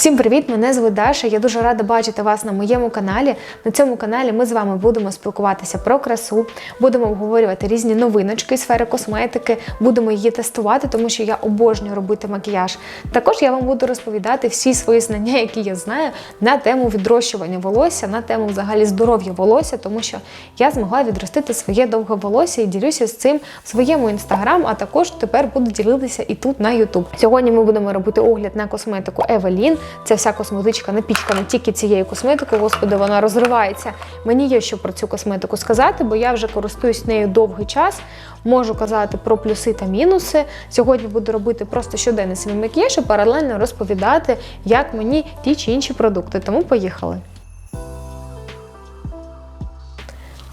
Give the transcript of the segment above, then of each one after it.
Всім привіт! Мене звуть Даша. Я дуже рада бачити вас на моєму каналі. На цьому каналі ми з вами будемо спілкуватися про красу, будемо обговорювати різні новиночки з сфери косметики, будемо її тестувати, тому що я обожнюю робити макіяж. Також я вам буду розповідати всі свої знання, які я знаю на тему відрощування волосся, на тему взагалі здоров'я волосся, тому що я змогла відростити своє довге волосся і ділюся з цим в своєму інстаграм, а також тепер буду ділитися і тут на Ютуб. Сьогодні ми будемо робити огляд на косметику Evelyn. Це вся косметичка напічкана тільки цією косметикою. Господи, вона розривається. Мені є що про цю косметику сказати, бо я вже користуюсь нею довгий час. Можу казати про плюси та мінуси. Сьогодні буду робити просто щоденний свій макіяж і паралельно розповідати, як мені ті чи інші продукти. Тому поїхали.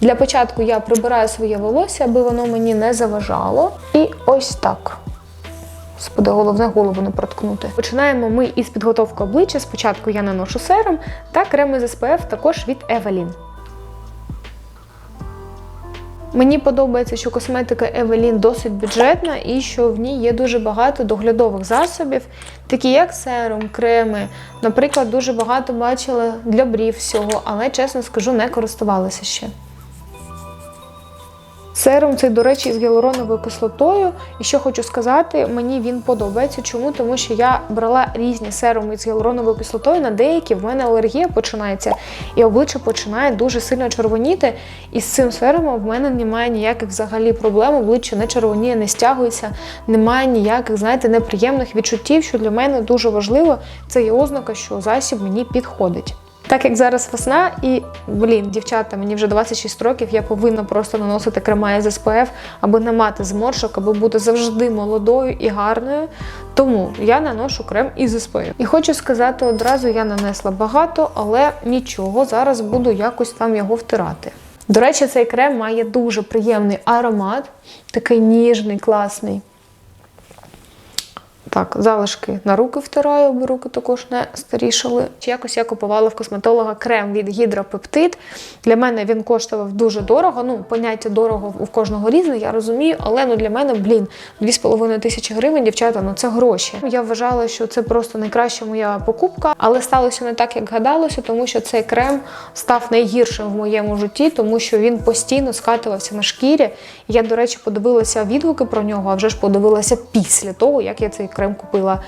Для початку я прибираю своє волосся, аби воно мені не заважало. І ось так. Господи, головне голову не проткнути. Починаємо ми із підготовки обличчя. Спочатку я наношу серум та крем із SPF також від Evelyn. Мені подобається, що косметика Evelyn досить бюджетна і що в ній є дуже багато доглядових засобів, такі як серум, креми. Наприклад, дуже багато бачила для брів всього, але чесно скажу, не користувалася ще. Серум цей, до речі, з гіалуроновою кислотою. І що хочу сказати, мені він подобається. Чому? Тому що я брала різні серуми з гіалуроновою кислотою, на деякі в мене алергія починається, і обличчя починає дуже сильно червоніти. І з цим серумом в мене немає ніяких взагалі проблем. Обличчя не червоніє, не стягується, немає ніяких, знаєте, неприємних відчуттів, що для мене дуже важливо. Це є ознака, що засіб мені підходить. Так як зараз весна, і блін, дівчата, мені вже 26 років, я повинна просто наносити крема із SPF, аби не мати зморшок, аби бути завжди молодою і гарною. Тому я наношу крем із SPF. І хочу сказати одразу, я нанесла багато, але нічого, зараз буду якось там його втирати. До речі, цей крем має дуже приємний аромат, такий ніжний, класний. Так, залишки на руки втираю, аби руки також не старішали. Чи якось я купувала в косметолога крем від гідропептид. Для мене він коштував дуже дорого. Ну, поняття дорого у кожного різне, я розумію, але ну для мене, блін, 2,5 тисячі гривень, дівчата, ну це гроші. Я вважала, що це просто найкраща моя покупка, але сталося не так, як гадалося, тому що цей крем став найгіршим в моєму житті, тому що він постійно скатувався на шкірі. Я, до речі, подивилася відгуки про нього, а вже ж подивилася після того, як я цей крем купила.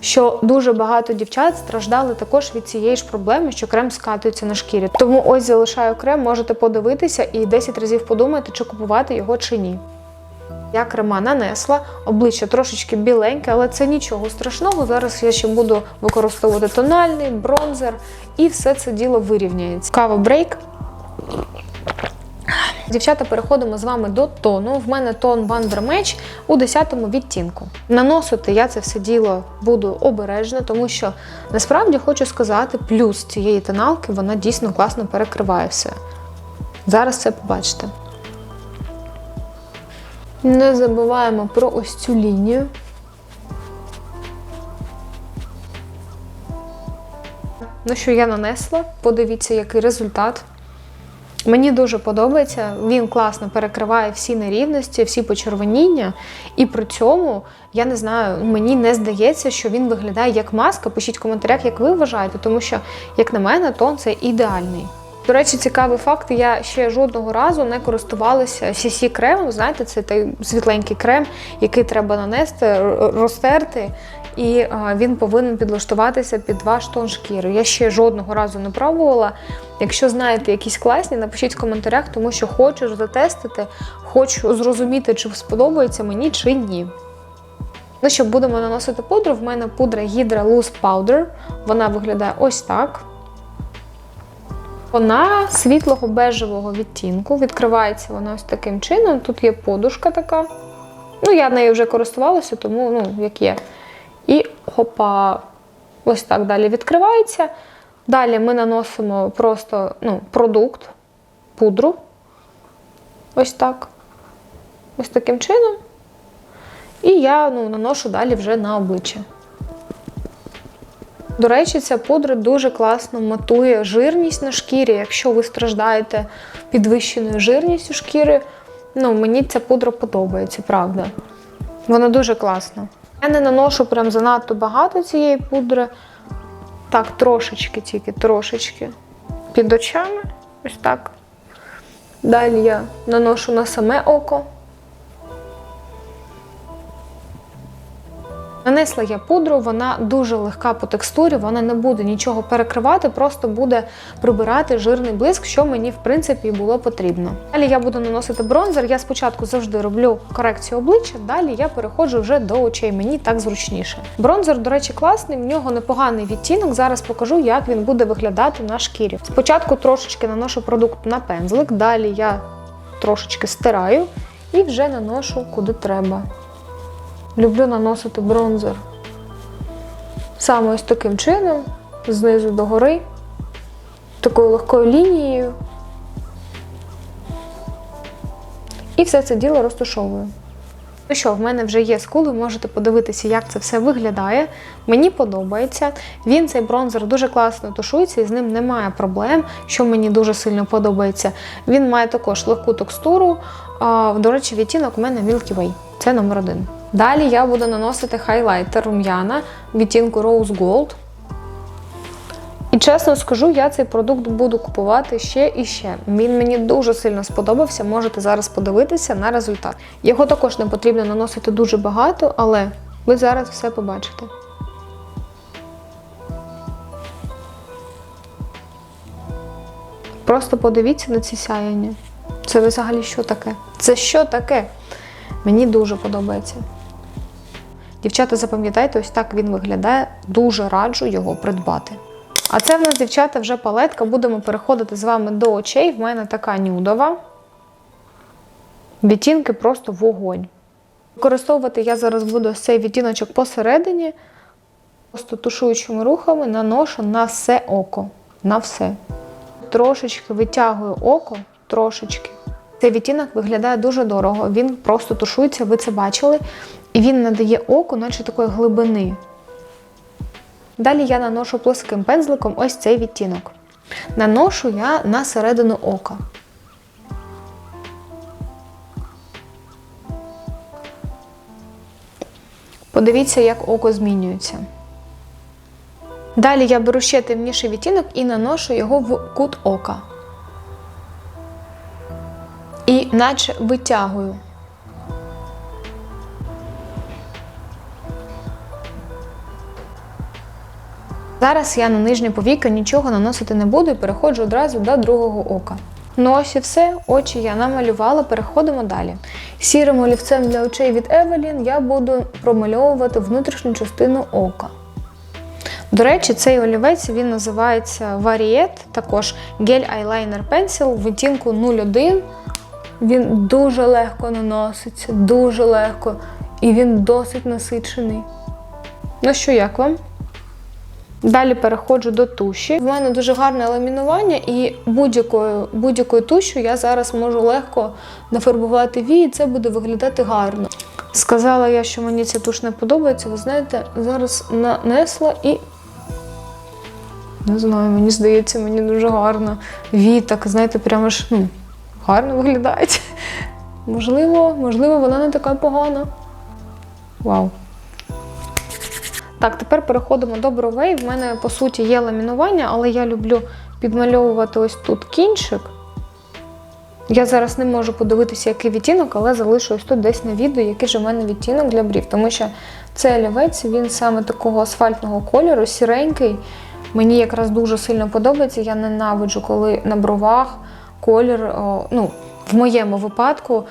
Що дуже багато дівчат страждали також від цієї ж проблеми, що крем скатується на шкірі. Тому ось залишаю крем, можете подивитися і 10 разів подумати, чи купувати його чи ні. Я крема нанесла, обличчя трошечки біленьке, але це нічого страшного. Зараз я ще буду використовувати тональний, бронзер, і все це діло вирівняється. Кава брейк. Дівчата, переходимо з вами до тону. В мене тон Match у 10-му відтінку. Наносити я це все діло буду обережно, тому що насправді хочу сказати, плюс цієї тоналки вона дійсно класно перекриває все. Зараз це побачите. Не забуваємо про ось цю лінію. Ну що я нанесла? Подивіться, який результат. Мені дуже подобається, він класно перекриває всі нерівності, всі почервоніння, і при цьому я не знаю, мені не здається, що він виглядає як маска. Пишіть в коментарях, як ви вважаєте, тому що, як на мене, тон це ідеальний. До речі, цікавий факт, я ще жодного разу не користувалася CC кремом. Знаєте, це той світленький крем, який треба нанести, розтерти, і він повинен підлаштуватися під ваш тон шкіри. Я ще жодного разу не пробувала. Якщо знаєте якісь класні, напишіть в коментарях, тому що хочу затестити, хочу зрозуміти, чи сподобається мені чи ні. Ну що, будемо наносити пудру. В мене пудра Hydra Loose Powder. Вона виглядає ось так. Вона світлого бежевого відтінку. Відкривається вона ось таким чином. Тут є подушка така. Ну, я нею вже користувалася, тому, ну, як є. І хопа, ось так далі відкривається. Далі ми наносимо просто ну, продукт, пудру. Ось так. Ось таким чином. І я ну, наношу далі вже на обличчя. До речі, ця пудра дуже класно матує жирність на шкірі. Якщо ви страждаєте підвищеною жирністю шкіри, ну, мені ця пудра подобається, правда. Вона дуже класна. Я не наношу прям занадто багато цієї пудри. так, трошечки, тільки трошечки під очами. Ось так. Далі я наношу на саме око. Нанесла я пудру, вона дуже легка по текстурі, вона не буде нічого перекривати, просто буде прибирати жирний блиск, що мені в принципі було потрібно. Далі я буду наносити бронзер. Я спочатку завжди роблю корекцію обличчя, далі я переходжу вже до очей. Мені так зручніше. Бронзер, до речі, класний, в нього непоганий відтінок. Зараз покажу, як він буде виглядати на шкірі. Спочатку трошечки наношу продукт на пензлик, далі я трошечки стираю і вже наношу куди треба. Люблю наносити бронзер саме ось таким чином, знизу до гори, такою легкою лінією. І все це діло розташовую. Ну що, в мене вже є скул, ви можете подивитися, як це все виглядає. Мені подобається. Він цей бронзер дуже класно тушується, і з ним немає проблем, що мені дуже сильно подобається. Він має також легку текстуру. До речі, відтінок у мене Milky Way. Це номер один. Далі я буду наносити хайлайтер рум'яна відтінку Rose Gold. І чесно скажу, я цей продукт буду купувати ще і ще. Він мені дуже сильно сподобався. Можете зараз подивитися на результат. Його також не потрібно наносити дуже багато, але ви зараз все побачите. Просто подивіться на ці сяяння. Це взагалі що таке? Це що таке? Мені дуже подобається. Дівчата, запам'ятайте, ось так він виглядає. Дуже раджу його придбати. А це в нас, дівчата, вже палетка. Будемо переходити з вами до очей. В мене така нюдова. Відтінки просто вогонь. Використовувати я зараз буду цей відтіночок посередині. Просто тушуючими рухами наношу на все око. На все. Трошечки витягую око, трошечки. Цей відтінок виглядає дуже дорого. Він просто тушується, ви це бачили. І він надає оку, наче такої глибини. Далі я наношу плоским пензликом ось цей відтінок. Наношу я на середину ока. Подивіться, як око змінюється. Далі я беру ще темніший відтінок і наношу його в кут ока. І наче витягую. Зараз я на нижнє повіка нічого наносити не буду і переходжу одразу до другого ока. Ну ось і все, очі я намалювала, переходимо далі. Сірим олівцем для очей від Evelyn я буду промальовувати внутрішню частину ока. До речі, цей олівець він називається Variet, також гель Eyeliner Pencil в відтінку 01. Він дуже легко наноситься, дуже легко. І він досить насичений. Ну що, як вам? Далі переходжу до туші. В мене дуже гарне ламінування, і будь-якою будь-якою тушю я зараз можу легко нафарбувати вії, і це буде виглядати гарно. Сказала я, що мені ця туш не подобається. Ви знаєте, зараз нанесла і. Не знаю, мені здається, мені дуже гарно. Вії так, знаєте, прямо ж ну, гарно виглядають. Можливо, можливо, вона не така погана. Вау. Так, тепер переходимо до бровей. В мене, по суті, є ламінування, але я люблю підмальовувати ось тут кінчик. Я зараз не можу подивитися, який відтінок, але залишу ось тут десь на відео, який же в мене відтінок для брів. Тому що цей олівець, він саме такого асфальтного кольору, сіренький. Мені якраз дуже сильно подобається. Я ненавиджу, коли на бровах колір, ну, в моєму випадку,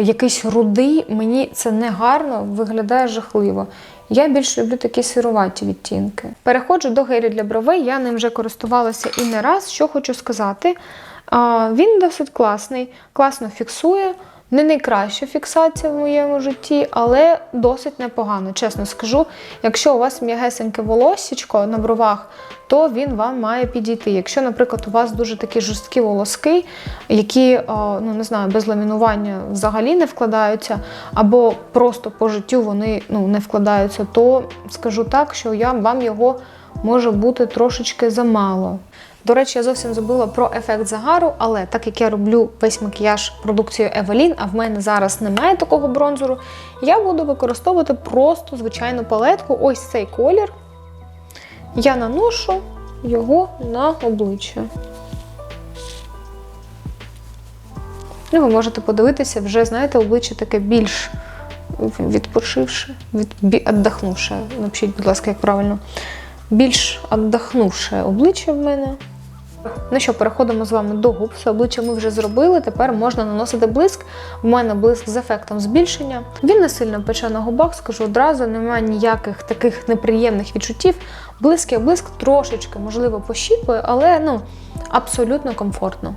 якийсь рудий, мені це не гарно, виглядає жахливо. Я більш люблю такі сируваті відтінки. Переходжу до гелю для бровей, я ним вже користувалася і не раз. Що хочу сказати, він досить класний, класно фіксує. Не найкраща фіксація в моєму житті, але досить непогано. Чесно скажу, якщо у вас м'ягесеньке волоссячко на бровах, то він вам має підійти. Якщо, наприклад, у вас дуже такі жорсткі волоски, які ну не знаю, без ламінування взагалі не вкладаються, або просто по життю вони ну, не вкладаються, то скажу так, що я вам його може бути трошечки замало. До речі, я зовсім забула про ефект загару, але так як я роблю весь макіяж продукцією Evelyn, а в мене зараз немає такого бронзеру, я буду використовувати просто звичайну палетку, ось цей колір. Я наношу його на обличчя. Ну, ви можете подивитися, вже, знаєте, обличчя таке більш відпочивше, від, віддохнувше. Напишіть, будь ласка, як правильно. Більш віддохнувше обличчя в мене. Ну що, переходимо з вами до губ. Все обличчя ми вже зробили. Тепер можна наносити блиск. У мене блиск з ефектом збільшення. Він не сильно пече на губах, скажу одразу, немає ніяких таких неприємних відчуттів. Блиск як блиск трошечки, можливо, пощіпує, але ну, абсолютно комфортно.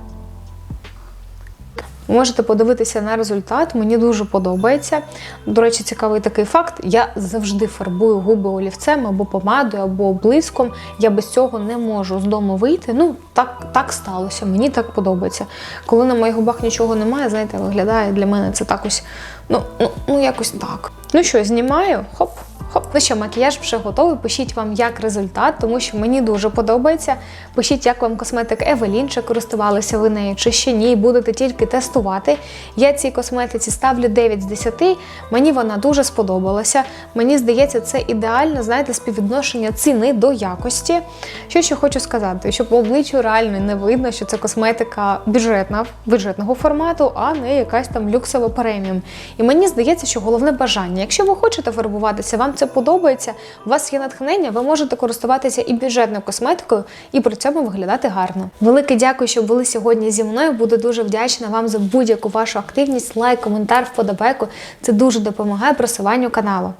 Можете подивитися на результат, мені дуже подобається. До речі, цікавий такий факт: я завжди фарбую губи олівцем або помадою, або блиском. Я без цього не можу з дому вийти. Ну, так, так сталося, мені так подобається. Коли на моїх губах нічого немає, знаєте, виглядає для мене це так ось, ну, ну, ну якось так. Ну що, знімаю, хоп. Хоп, ну що, макіяж вже готовий. Пишіть вам як результат, тому що мені дуже подобається. Пишіть, як вам косметик Евелін, чи користувалися ви нею, чи ще ні, будете тільки тестувати. Я цій косметиці ставлю 9 з 10. Мені вона дуже сподобалася. Мені здається, це ідеально, знаєте, співвідношення ціни до якості. Що ще хочу сказати, що по обличчю реально не видно, що це косметика бюджетна, бюджетного формату, а не якась там люксова преміум. І мені здається, що головне бажання. Якщо ви хочете фарбуватися, вам це подобається, у вас є натхнення, ви можете користуватися і бюджетною косметикою, і при цьому виглядати гарно. Велике дякую, що були сьогодні зі мною. Буду дуже вдячна вам за будь-яку вашу активність, лайк, коментар, вподобайку. Це дуже допомагає просуванню каналу.